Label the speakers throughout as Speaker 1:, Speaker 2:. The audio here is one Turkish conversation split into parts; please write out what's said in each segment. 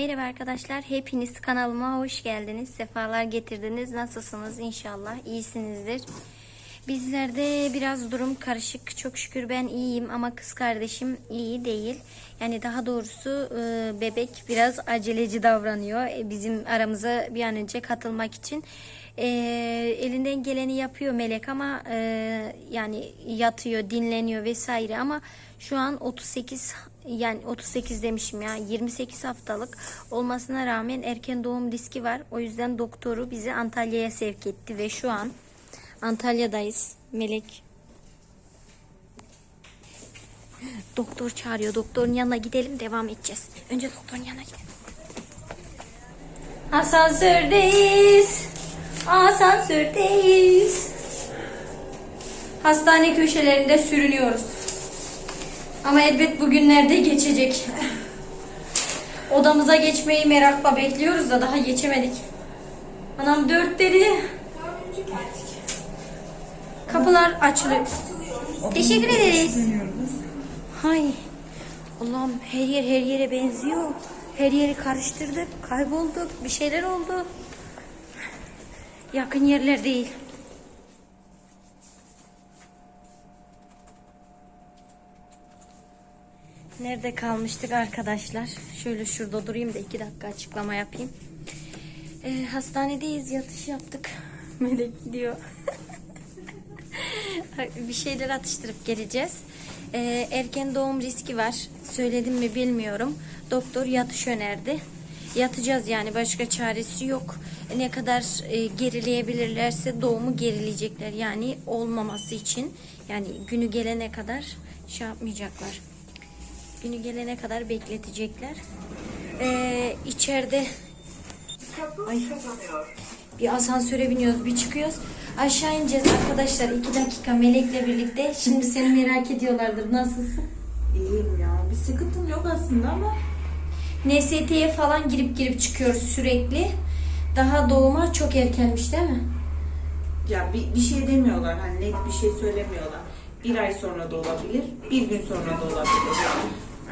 Speaker 1: Merhaba arkadaşlar, hepiniz kanalıma hoş geldiniz. Sefalar getirdiniz. Nasılsınız? İnşallah iyisinizdir. Bizlerde biraz durum karışık. Çok şükür ben iyiyim ama kız kardeşim iyi değil. Yani daha doğrusu e, bebek biraz aceleci davranıyor. E, Bizim aramıza bir an önce katılmak için. E, elinden geleni yapıyor Melek ama e, yani yatıyor, dinleniyor vesaire ama şu an 38 yani 38 demişim ya 28 haftalık olmasına rağmen erken doğum riski var. O yüzden doktoru bizi Antalya'ya sevk etti ve şu an Antalya'dayız. Melek Doktor çağırıyor. Doktorun yanına gidelim devam edeceğiz. Önce doktorun yanına gidelim. Asansördeyiz. Asansördeyiz. Hastane köşelerinde sürünüyoruz. Ama elbet bugünlerde geçecek. Odamıza geçmeyi merakla bekliyoruz da daha geçemedik. Anam dört dedi. Kapılar açılıyor. Teşekkür ederiz. Hay. Allah'ım her yer her yere benziyor. Her yeri karıştırdık, kaybolduk, bir şeyler oldu. Yakın yerler değil. Nerede kalmıştık arkadaşlar? Şöyle şurada durayım da iki dakika açıklama yapayım. Ee, hastanedeyiz, yatış yaptık. Melek gidiyor. bir şeyler atıştırıp geleceğiz. Ee, erken doğum riski var. Söyledim mi bilmiyorum. Doktor yatış önerdi. Yatacağız yani başka çaresi yok. Ne kadar e, gerileyebilirlerse doğumu gerileyecekler. Yani olmaması için yani günü gelene kadar şey yapmayacaklar. Günü gelene kadar bekletecekler. Ee, içeride Ay. Bir asansöre biniyoruz, bir çıkıyoruz. Aşağı ineceğiz arkadaşlar. iki dakika Melek'le birlikte. Şimdi seni merak ediyorlardır. Nasılsın?
Speaker 2: İyiyim ya. Bir sıkıntım yok aslında ama
Speaker 1: NST'ye falan girip girip çıkıyoruz sürekli. Daha doğuma çok erkenmiş değil mi?
Speaker 2: ya bir, bir şey demiyorlar. Hani net bir şey söylemiyorlar. Bir ay sonra da olabilir, bir gün sonra da olabilir.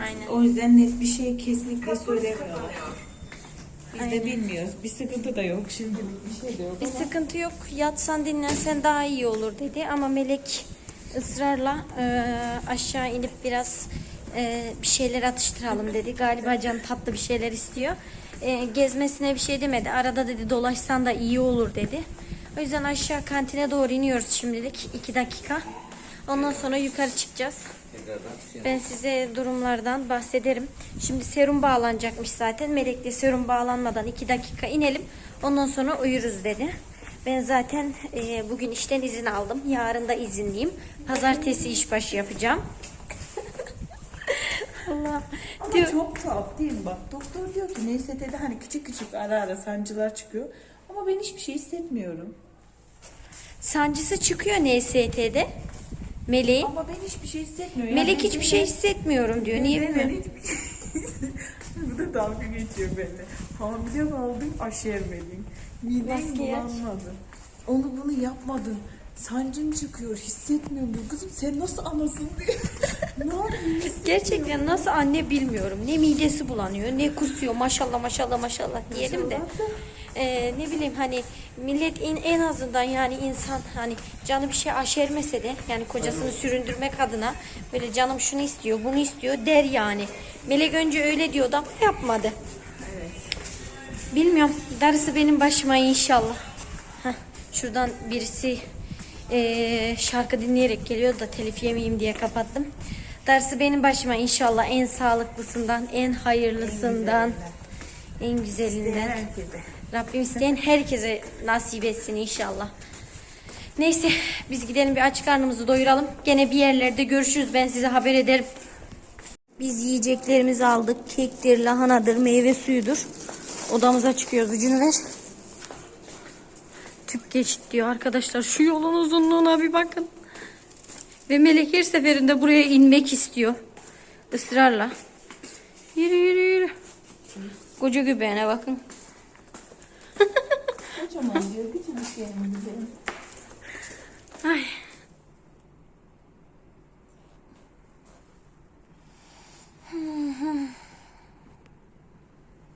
Speaker 1: Aynen.
Speaker 2: O yüzden net bir şey kesinlikle söylemiyorlar. Biz
Speaker 1: Aynen.
Speaker 2: de bilmiyoruz. Bir sıkıntı da yok. Şimdilik bir şey de yok
Speaker 1: Bir
Speaker 2: ama.
Speaker 1: sıkıntı yok. Yatsan dinlensen daha iyi olur dedi. Ama Melek ısrarla e, aşağı inip biraz e, bir şeyler atıştıralım dedi. Galiba can tatlı bir şeyler istiyor. E, gezmesine bir şey demedi. Arada dedi dolaşsan da iyi olur dedi. O yüzden aşağı kantine doğru iniyoruz şimdilik. iki dakika. Ondan sonra yukarı çıkacağız. Ben size durumlardan bahsederim. Şimdi serum bağlanacakmış zaten. Melek de serum bağlanmadan 2 dakika inelim. Ondan sonra uyuruz dedi. Ben zaten e, bugün işten izin aldım. Yarın da izinliyim. Pazartesi işbaşı yapacağım. Allah.
Speaker 2: Ama
Speaker 1: Diyor,
Speaker 2: çok tuhaf değil mi? Bak doktor diyor ki NST'de hani küçük küçük ara ara sancılar çıkıyor. Ama ben hiçbir şey hissetmiyorum.
Speaker 1: sancısı çıkıyor NST'de. Meleğin.
Speaker 2: Ama ben hiçbir şey hissetmiyorum.
Speaker 1: Melek
Speaker 2: Yani
Speaker 1: hiçbir şey hissetmiyorum diyor. Niye bilmiyorum.
Speaker 2: şey- Bu da dalga geçiyor benimle. Hamile kaldım aşı yemeliyim. Midem
Speaker 1: Maske
Speaker 2: bulanmadı. Onu bunu yapmadım. Sancım çıkıyor hissetmiyorum diyor. Kızım sen nasıl anasın diyor.
Speaker 1: Gerçekten nasıl anne bilmiyorum. Ne midesi bulanıyor, ne kusuyor. Maşallah maşallah maşallah diyelim de. Ee, ne bileyim hani millet in, en azından yani insan hani canı bir şey aşermese de yani kocasını süründürmek adına böyle canım şunu istiyor bunu istiyor der yani. Melek önce öyle diyordu ama yapmadı.
Speaker 2: Evet.
Speaker 1: Bilmiyorum. Darısı benim başıma inşallah. Heh, şuradan birisi eee, şarkı dinleyerek geliyor da telif yemeyeyim diye kapattım. Darısı benim başıma inşallah en sağlıklısından, en hayırlısından, en güzelinden.
Speaker 2: Herkese.
Speaker 1: Rabbim isteyen herkese nasip etsin inşallah. Neyse biz gidelim bir aç karnımızı doyuralım. Gene bir yerlerde görüşürüz ben size haber ederim. Biz yiyeceklerimizi aldık. Kektir, lahanadır, meyve suyudur. Odamıza çıkıyoruz. Ucunu ver. Tüp geçit diyor arkadaşlar. Şu yolun uzunluğuna bir bakın. Ve Melek her seferinde buraya inmek istiyor. Israrla. Yürü yürü yürü. Koca göbeğine bakın.
Speaker 2: Kocaman diyor. Küçücük yerimize.
Speaker 1: Ay.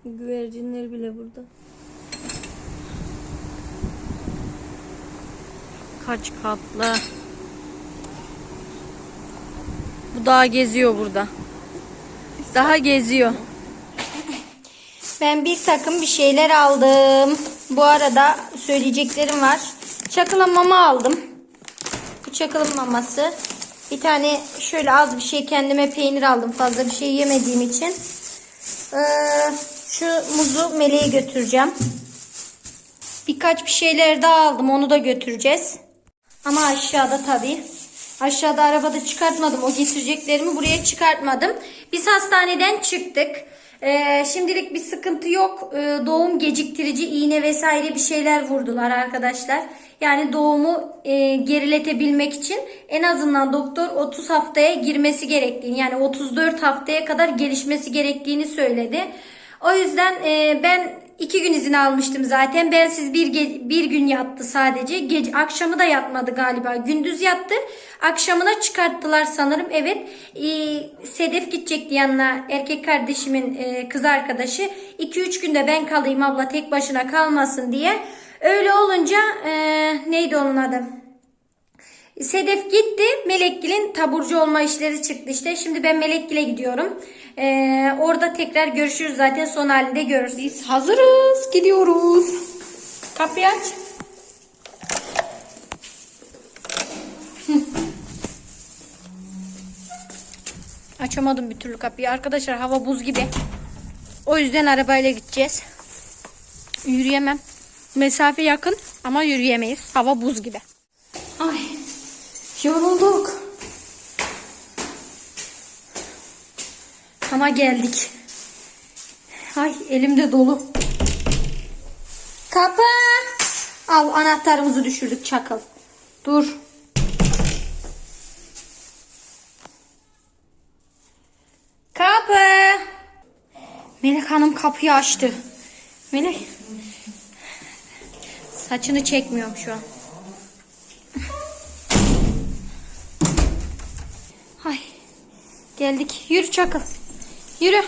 Speaker 1: Güven güvercinler bile burada. Kaç katlı. Bu daha geziyor burada. Daha geziyor. Ben bir takım bir şeyler aldım. Bu arada söyleyeceklerim var. Çakıla mama aldım. Bu çakılın maması. Bir tane şöyle az bir şey kendime peynir aldım. Fazla bir şey yemediğim için. Ee, şu muzu meleğe götüreceğim. Birkaç bir şeyler daha aldım. Onu da götüreceğiz. Ama aşağıda tabii. Aşağıda arabada çıkartmadım. O getireceklerimi buraya çıkartmadım. Biz hastaneden çıktık. Ee, şimdilik bir sıkıntı yok. Ee, doğum geciktirici iğne vesaire bir şeyler vurdular arkadaşlar. Yani doğumu e, geriletebilmek için en azından doktor 30 haftaya girmesi gerektiğini yani 34 haftaya kadar gelişmesi gerektiğini söyledi. O yüzden e, ben iki gün izin almıştım zaten. Ben siz bir bir gün yattı sadece. Gece akşamı da yatmadı galiba. Gündüz yattı. Akşamına çıkarttılar sanırım. Evet. E, Sedef gidecekti yanına. Erkek kardeşimin e, kız arkadaşı. 2-3 günde ben kalayım abla tek başına kalmasın diye. Öyle olunca e, neydi onun adı? Sedef gitti. Melekgil'in taburcu olma işleri çıktı işte. Şimdi ben Melekgil'e gidiyorum. Ee, orada tekrar görüşürüz zaten son halinde görürüz. Biz hazırız. Gidiyoruz. Kapıyı aç. Açamadım bir türlü kapıyı. Arkadaşlar hava buz gibi. O yüzden arabayla gideceğiz. Yürüyemem. Mesafe yakın ama yürüyemeyiz. Hava buz gibi. Ay yorulduk. Ama geldik. Ay elimde dolu. Kapı. Al anahtarımızı düşürdük çakal. Dur. Kapı. Melek Hanım kapıyı açtı. Melek. Saçını çekmiyorum şu an. Ay. Geldik. Yürü çakıl. Yürü.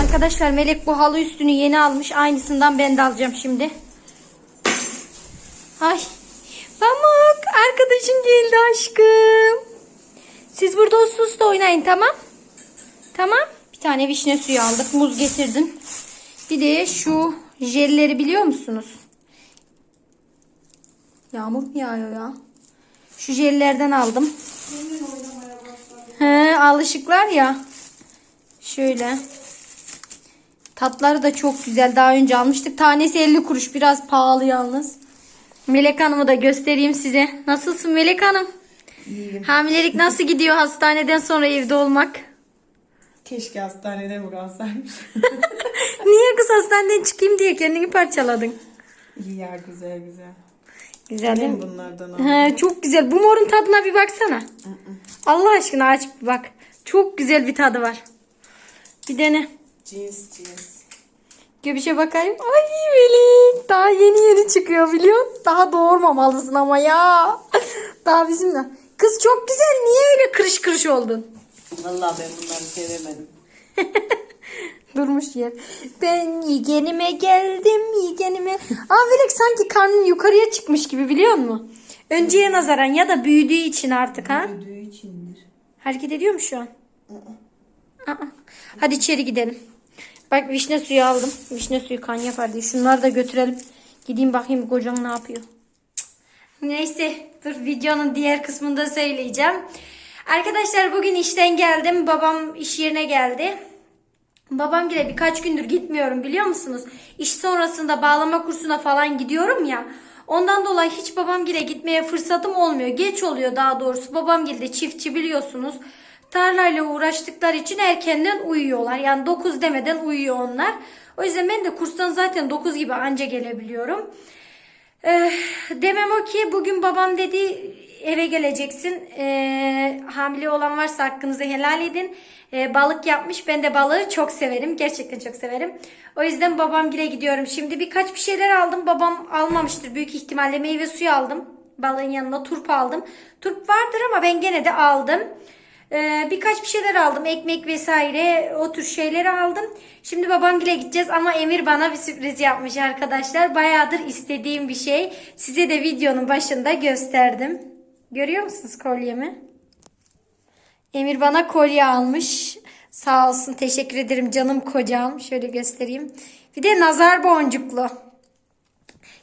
Speaker 1: Arkadaşlar Melek bu halı üstünü yeni almış. Aynısından ben de alacağım şimdi. Ay. Pamuk. Arkadaşın geldi aşkım. Siz burada uslu uslu oynayın tamam. Tamam. Bir tane vişne suyu aldık. Muz getirdim. Bir de şu jelleri biliyor musunuz? Yağmur mu yağıyor ya? Şu jellerden aldım. He, alışıklar ya. Şöyle. Tatları da çok güzel. Daha önce almıştık. Tanesi 50 kuruş. Biraz pahalı yalnız. Melek Hanım'ı da göstereyim size. Nasılsın Melek Hanım?
Speaker 2: İyiyim.
Speaker 1: Hamilelik nasıl gidiyor hastaneden sonra evde olmak?
Speaker 2: Keşke hastanede mi kalsaymış.
Speaker 1: Niye kız hastaneden çıkayım diye kendini parçaladın?
Speaker 2: İyi ya güzel güzel.
Speaker 1: Güzel değil mi?
Speaker 2: bunlardan.
Speaker 1: He, çok güzel. Bu morun tadına bir baksana. Allah aşkına aç bir bak. Çok güzel bir tadı var. Bir dene.
Speaker 2: Cins cins.
Speaker 1: Göbüşe bakayım. Ay Melek. Daha yeni yeni çıkıyor biliyor musun? Daha doğurmamalısın ama ya. Daha bizim de. Kız çok güzel. Niye öyle kırış kırış oldun?
Speaker 2: Vallahi ben bunları sevemedim.
Speaker 1: Durmuş yer. Ben yegenime geldim yegenime. Aa sanki karnın yukarıya çıkmış gibi biliyor musun? Önceye nazaran ya da büyüdüğü için artık ha.
Speaker 2: Ödüğü içindir.
Speaker 1: Hareket ediyor mu şu an? Aa. Hadi içeri gidelim. Bak vişne suyu aldım. Vişne suyu kan yapar diye. Şunları da götürelim. Gideyim bakayım kocam ne yapıyor. Neyse dur videonun diğer kısmında söyleyeceğim. Arkadaşlar bugün işten geldim. Babam iş yerine geldi. Babam gile birkaç gündür gitmiyorum biliyor musunuz? İş sonrasında bağlama kursuna falan gidiyorum ya. Ondan dolayı hiç babam gile gitmeye fırsatım olmuyor. Geç oluyor daha doğrusu. Babam de çiftçi biliyorsunuz. Tarlayla uğraştıkları için erkenden uyuyorlar. Yani 9 demeden uyuyor onlar. O yüzden ben de kurstan zaten 9 gibi anca gelebiliyorum. Eh, demem o ki bugün babam dedi eve geleceksin. Eh, hamile olan varsa hakkınızı helal edin. Eh, balık yapmış. Ben de balığı çok severim. Gerçekten çok severim. O yüzden babamgile gidiyorum. Şimdi birkaç bir şeyler aldım. Babam almamıştır büyük ihtimalle. Meyve suyu aldım. Balığın yanına turp aldım. Turp vardır ama ben gene de aldım. Ee, birkaç bir şeyler aldım. Ekmek vesaire o tür şeyleri aldım. Şimdi babamgile gideceğiz ama Emir bana bir sürpriz yapmış arkadaşlar. Bayağıdır istediğim bir şey. Size de videonun başında gösterdim. Görüyor musunuz kolyemi? Emir bana kolye almış. Sağ olsun teşekkür ederim canım kocam. Şöyle göstereyim. Bir de nazar boncuklu.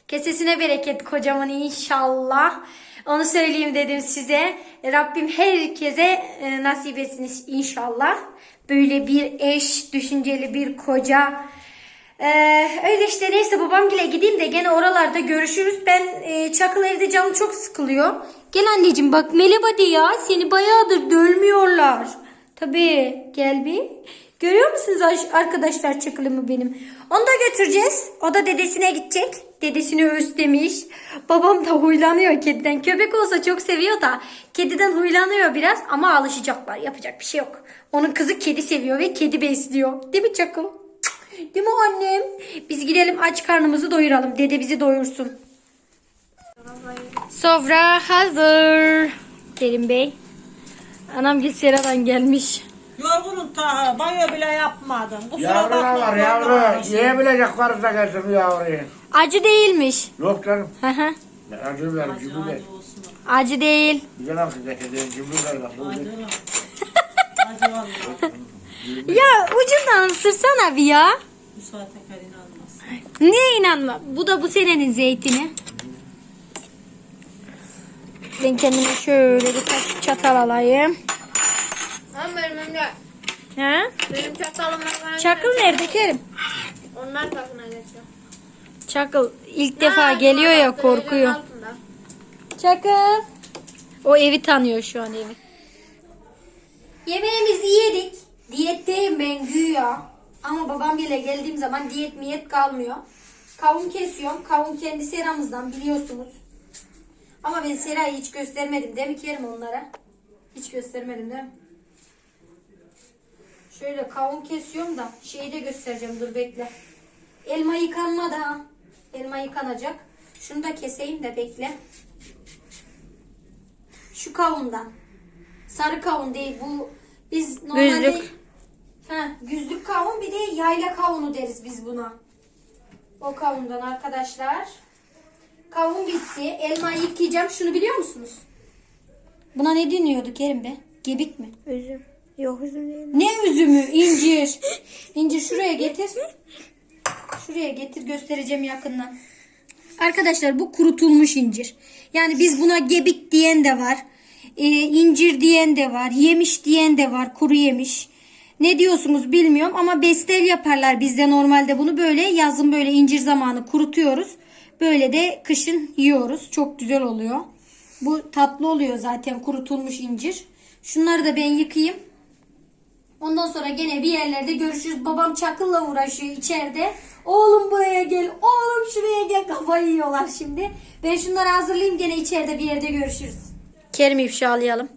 Speaker 1: Kesesine bereket kocamın inşallah. Onu söyleyeyim dedim size. Rabbim herkese e, nasip etsin inşallah. Böyle bir eş, düşünceli bir koca. Ee, öyle işte neyse babamgile gideyim de gene oralarda görüşürüz. Ben e, Çakıl evde canım çok sıkılıyor. Gel anneciğim bak Melek hadi ya seni bayağıdır dölmüyorlar. Tabii gel bir. Görüyor musunuz aş- arkadaşlar çakılımı benim? Onu da götüreceğiz. O da dedesine gidecek. Dedesini özlemiş. Babam da huylanıyor kediden. Köpek olsa çok seviyor da kediden huylanıyor biraz ama alışacaklar. Yapacak bir şey yok. Onun kızı kedi seviyor ve kedi besliyor. Değil mi Çakıl? Değil mi annem? Biz gidelim aç karnımızı doyuralım. Dede bizi doyursun. Sofra hazır. Kerim Bey. Anam Gülsera'dan gelmiş.
Speaker 3: Yorgunum ta banyo bile yapmadım. Kusura
Speaker 4: Yavru
Speaker 3: bakma,
Speaker 4: ne var yavru?
Speaker 3: olmuşum.
Speaker 4: Yiyebilecek varsa gelsin yavruyu.
Speaker 1: Acı değilmiş.
Speaker 4: Yok canım.
Speaker 1: Hı hı.
Speaker 4: Acı ver, ver.
Speaker 3: Acı olsun.
Speaker 1: Acı değil.
Speaker 4: Güzel getirdiğin cübü ver bak. bu
Speaker 3: Acı.
Speaker 4: bir-
Speaker 3: Acı vallahi.
Speaker 1: Ya ucundan ısırsana bir ya.
Speaker 3: Bu saate kadar inanmaz.
Speaker 1: Niye inanma? Bu da bu senenin zeytini. Ben kendime şöyle bir çatal alayım.
Speaker 5: Ama benim önümde.
Speaker 1: Ha?
Speaker 5: Benim çatalım var.
Speaker 1: Çakıl nerede Kerim?
Speaker 5: Onlar takına geçiyor.
Speaker 1: Çakıl ilk defa geliyor ya korkuyor. Çakıl. O evi tanıyor şu an evi. Yemeğimizi yedik. Diyetteyim ben güya. Ama babam bile geldiğim zaman diyet miyet kalmıyor. Kavun kesiyorum. Kavun kendi seramızdan biliyorsunuz. Ama ben serayı hiç göstermedim değil mi Kerim onlara? Hiç göstermedim değil mi? Şöyle kavun kesiyorum da şeyi de göstereceğim dur bekle. Elma yıkanmadı ha. Elma yıkanacak. Şunu da keseyim de bekle. Şu kavundan. Sarı kavun değil bu. Biz normalde...
Speaker 5: Güzlük.
Speaker 1: Ha, güzlük kavun bir de yayla kavunu deriz biz buna. O kavundan arkadaşlar. Kavun bitti. Elma yıkayacağım. Şunu biliyor musunuz? Buna ne deniyordu Kerim be? Gebik mi?
Speaker 5: Üzüm. Yok üzüm değil.
Speaker 1: Ne üzümü? İncir. İncir şuraya getir. Şuraya getir göstereceğim yakından. Arkadaşlar bu kurutulmuş incir. Yani biz buna gebik diyen de var. Ee, incir diyen de var. Yemiş diyen de var. Kuru yemiş. Ne diyorsunuz bilmiyorum ama bestel yaparlar bizde normalde bunu böyle yazın böyle incir zamanı kurutuyoruz. Böyle de kışın yiyoruz. Çok güzel oluyor. Bu tatlı oluyor zaten kurutulmuş incir. Şunları da ben yıkayayım. Ondan sonra gene bir yerlerde görüşürüz. Babam çakılla uğraşıyor içeride. Oğlum buraya gel, oğlum şuraya gel. Kafayı yiyorlar şimdi. Ben şunları hazırlayayım gene içeride bir yerde görüşürüz. Kerim ifşalayalım.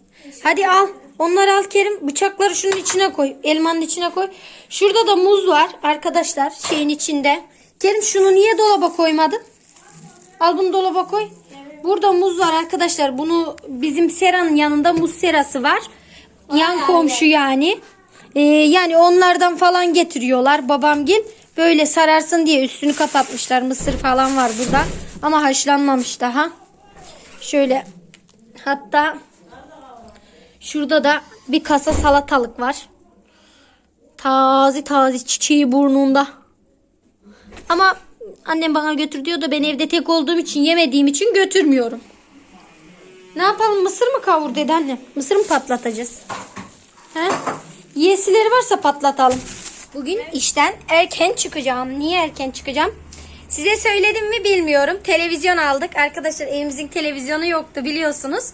Speaker 1: Hadi al. Onları al Kerim. Bıçakları şunun içine koy. Elmanın içine koy. Şurada da muz var arkadaşlar şeyin içinde. Kerim şunu niye dolaba koymadın? Al bunu dolaba koy. Burada muz var arkadaşlar. Bunu bizim seranın yanında muz serası var. Yan komşu yani. Ee, yani onlardan falan getiriyorlar babamgil. Böyle sararsın diye üstünü kapatmışlar. Mısır falan var burada. Ama haşlanmamış daha. Şöyle hatta şurada da bir kasa salatalık var. Taze taze çiçeği burnunda. Ama annem bana götür diyor da ben evde tek olduğum için yemediğim için götürmüyorum. Ne yapalım mısır mı kavur dedi annem. Mısır mı patlatacağız? He? Yesileri varsa patlatalım. Bugün işten erken çıkacağım. Niye erken çıkacağım? Size söyledim mi bilmiyorum. Televizyon aldık. Arkadaşlar evimizin televizyonu yoktu biliyorsunuz.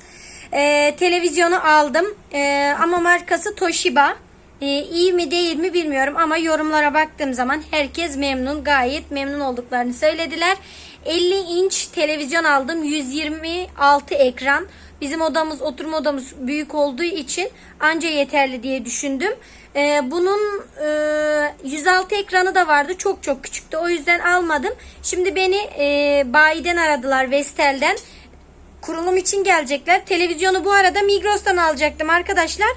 Speaker 1: Ee, televizyonu aldım. Ee, ama markası Toshiba. Ee, iyi mi değil mi bilmiyorum ama yorumlara baktığım zaman herkes memnun. Gayet memnun olduklarını söylediler. 50 inç televizyon aldım. 126 ekran. Bizim odamız, oturma odamız büyük olduğu için anca yeterli diye düşündüm. Ee, bunun e, 106 ekranı da vardı. Çok çok küçüktü. O yüzden almadım. Şimdi beni e, bayiden aradılar Vestel'den. Kurulum için gelecekler. Televizyonu bu arada Migros'tan alacaktım arkadaşlar.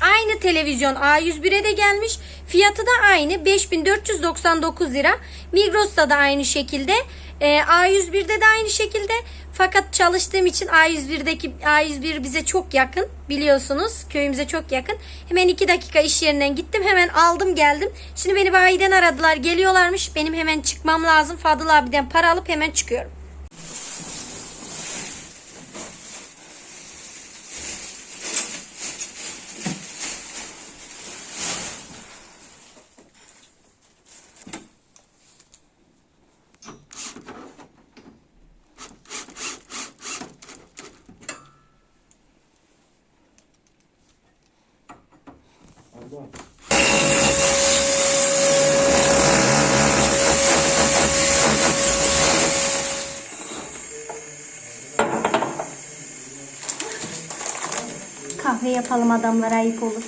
Speaker 1: Aynı televizyon A101'e de gelmiş. Fiyatı da aynı 5499 lira. Migros'ta da aynı şekilde. Ee, A101'de de aynı şekilde. Fakat çalıştığım için A101'deki A101 bize çok yakın biliyorsunuz. Köyümüze çok yakın. Hemen 2 dakika iş yerinden gittim. Hemen aldım geldim. Şimdi beni bayiden aradılar. Geliyorlarmış. Benim hemen çıkmam lazım. Fadıl abiden para alıp hemen çıkıyorum. Kahve yapalım adamlara ayıp olur.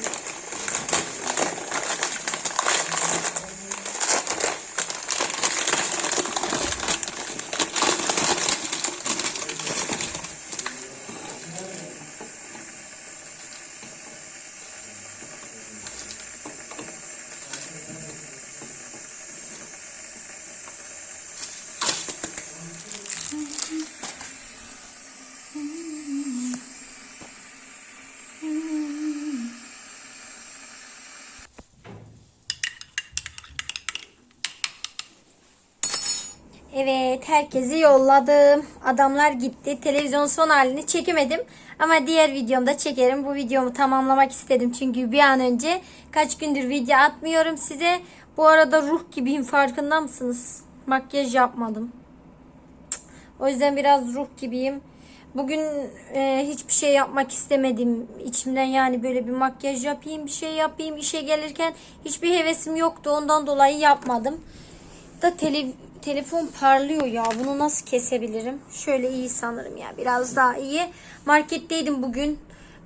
Speaker 1: Evet herkesi yolladım. Adamlar gitti. Televizyon son halini çekemedim. Ama diğer videomda çekerim. Bu videomu tamamlamak istedim. Çünkü bir an önce kaç gündür video atmıyorum size. Bu arada ruh gibiyim farkında mısınız? Makyaj yapmadım. O yüzden biraz ruh gibiyim. Bugün e, hiçbir şey yapmak istemedim. İçimden yani böyle bir makyaj yapayım, bir şey yapayım. işe gelirken hiçbir hevesim yoktu. Ondan dolayı yapmadım da tele, telefon parlıyor ya. Bunu nasıl kesebilirim? Şöyle iyi sanırım ya. Biraz daha iyi. Marketteydim bugün.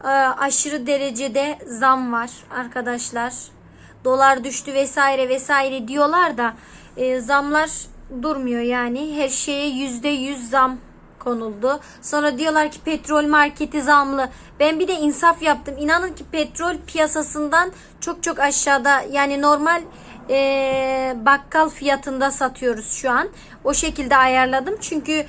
Speaker 1: Ee, aşırı derecede zam var arkadaşlar. Dolar düştü vesaire vesaire diyorlar da e, zamlar durmuyor yani. Her şeye yüzde yüz zam konuldu. Sonra diyorlar ki petrol marketi zamlı. Ben bir de insaf yaptım. İnanın ki petrol piyasasından çok çok aşağıda. Yani normal e, bakkal fiyatında satıyoruz şu an. O şekilde ayarladım. Çünkü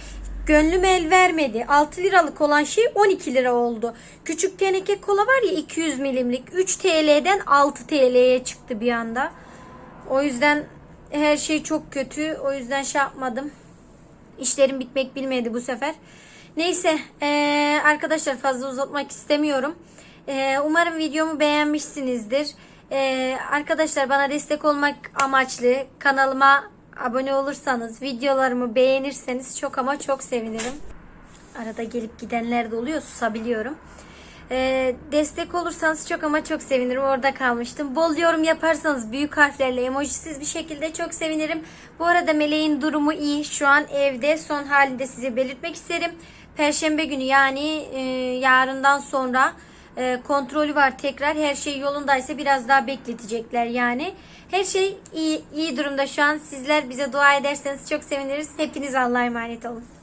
Speaker 1: gönlüm el vermedi. 6 liralık olan şey 12 lira oldu. Küçük teneke kola var ya 200 milimlik 3 TL'den 6 TL'ye çıktı bir anda. O yüzden her şey çok kötü. O yüzden şey yapmadım. İşlerim bitmek bilmedi bu sefer. Neyse eee, arkadaşlar fazla uzatmak istemiyorum. Eee, umarım videomu beğenmişsinizdir. Eee, arkadaşlar bana destek olmak amaçlı kanalıma abone olursanız, videolarımı beğenirseniz çok ama çok sevinirim. Arada gelip gidenler de oluyor susabiliyorum. Ee, destek olursanız çok ama çok sevinirim. Orada kalmıştım. Bol yorum yaparsanız büyük harflerle emojisiz bir şekilde çok sevinirim. Bu arada Meleğin durumu iyi. Şu an evde son halinde size belirtmek isterim. Perşembe günü yani e, yarından sonra e, kontrolü var tekrar. Her şey yolundaysa biraz daha bekletecekler yani. Her şey iyi, iyi durumda şu an. Sizler bize dua ederseniz çok seviniriz. Hepiniz Allah'a emanet olun.